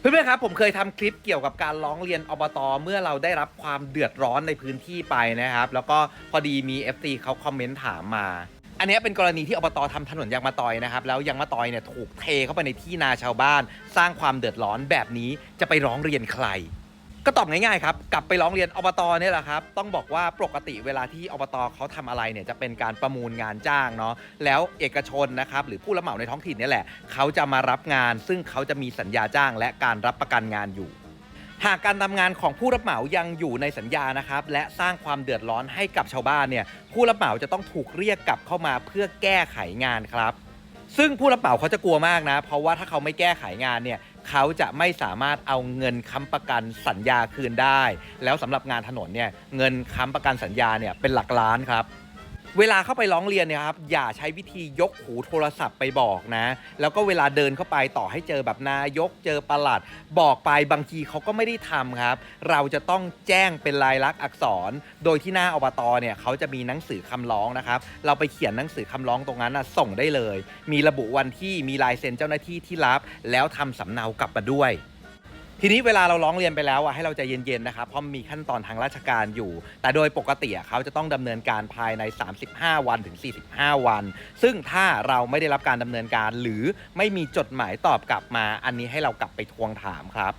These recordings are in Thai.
เพื่อนๆครับผมเคยทำคลิปเกี่ยวกับการร้องเรียนอบตเมื่อเราได้รับความเดือดร้อนในพื้นที่ไปนะครับ แล้วก็พอดีมี FT เขาคอมเมนต์ถามมา อันนี้เป็นกรณีที่อบตทำถนนยางมะตอยนะครับ แล้วยางมะตอยเนี่ยถูกเทเข้าไปในที่นาชาวบ้าน สร้างความเดือดร้อนแบบนี้จะไปร้องเรียนใคร ก็ตอบง่ายๆครับ กลับไปร้องเรียนอบตเนี่ยแหละครับ ต้องบอกว่าปกติเวลาที่อบตเขาทำอะไรเนี่ยจะเป็นการประมูลงานจ้างเนาะแล้วเอกชนนะครับหรือผู้รับเหมาในท้องถิ่นนี่แหละเขาจะมารับงาน ซึ่งเขาจะมีสัญญาจ้างและการรับประกันงานอยู่ หากการทำงานของผู้รับเหมายังอยู่ในสัญญานะครับและสร้างความเดือดร้อนให้กับชาวบ้านเนี่ยผู้รับเหมาจะต้องถูกเรียกกลับเข้ามาเพื่อแก้ไขงานครับซึ่งผู้รับเหมาเขาจะกลัวมากนะ เพราะว่าถ้าเขาไม่แก้ไขงานเนี่ย เขาจะไม่สามารถเอาเงินค้ำประกันสัญญาคืนได้ แล้วสำหรับงานถนนเนี่ยเงินค้ำประกันสัญญาเนี่ยเป็นหลักล้านครับ เวลาเข้าไปร้องเรียนเนี่ยครับอย่าใช้วิธียกหูโทรศัพท์ไปบอกนะ แล้วก็เวลาเดินเข้าไปต่อให้เจอแบบนายกเจอประหลัด บอกไปบางทีเขาก็ไม่ได้ทำครับ เราจะต้องแจ้งเป็นลายลักษณ์อักษร โดยที่หน้าอบตเนี่ยเขาจะมีหนังสือคำร้องนะครับ เราไปเขียนหนังสือคำร้องตรงนั้นนะส่งได้เลย มีระบุวันที่มีลายเซ็นเจ้าหน้าที่ที่รับ แล้วทำสำเนากลับมาด้วย ทีนี้เวลาเราร้องเรียนไปแล้วอะให้เราใจเย็นๆนะครับเพราะมีขั้นตอนทางราชการอยู่ แต่โดยปกติอะเขาจะต้องดำเนินการภายใน 35 วันถึง 45 วัน ซึ่งถ้าเราไม่ได้รับการดำเนินการ หรือไม่มีจดหมายตอบกลับมา อันนี้ให้เรากลับไปทวงถามครับ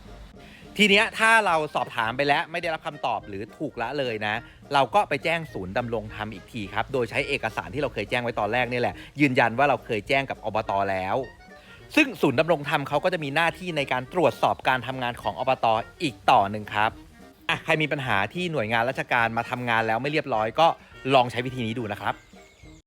ทีเนี้ยถ้าเราสอบถามไปแล้วไม่ได้รับคำตอบหรือถูกละเลยนะ เราก็ไปแจ้งศูนย์ดำรงธรรมอีกทีครับโดยใช้เอกสารที่เราเคยแจ้งไว้ตอนแรกนี่แหละยืนยันว่าเราเคยแจ้งกับอบตแล้ว ซึ่งศูนย์ดำรงธรรมเขาก็จะมีหน้าที่ในการตรวจสอบการทำงานของอบตอีกต่อหนึ่งครับอะใครมีปัญหาที่หน่วยงานราชการมาทำงานแล้วไม่เรียบร้อยก็ลองใช้วิธีนี้ดูนะครับ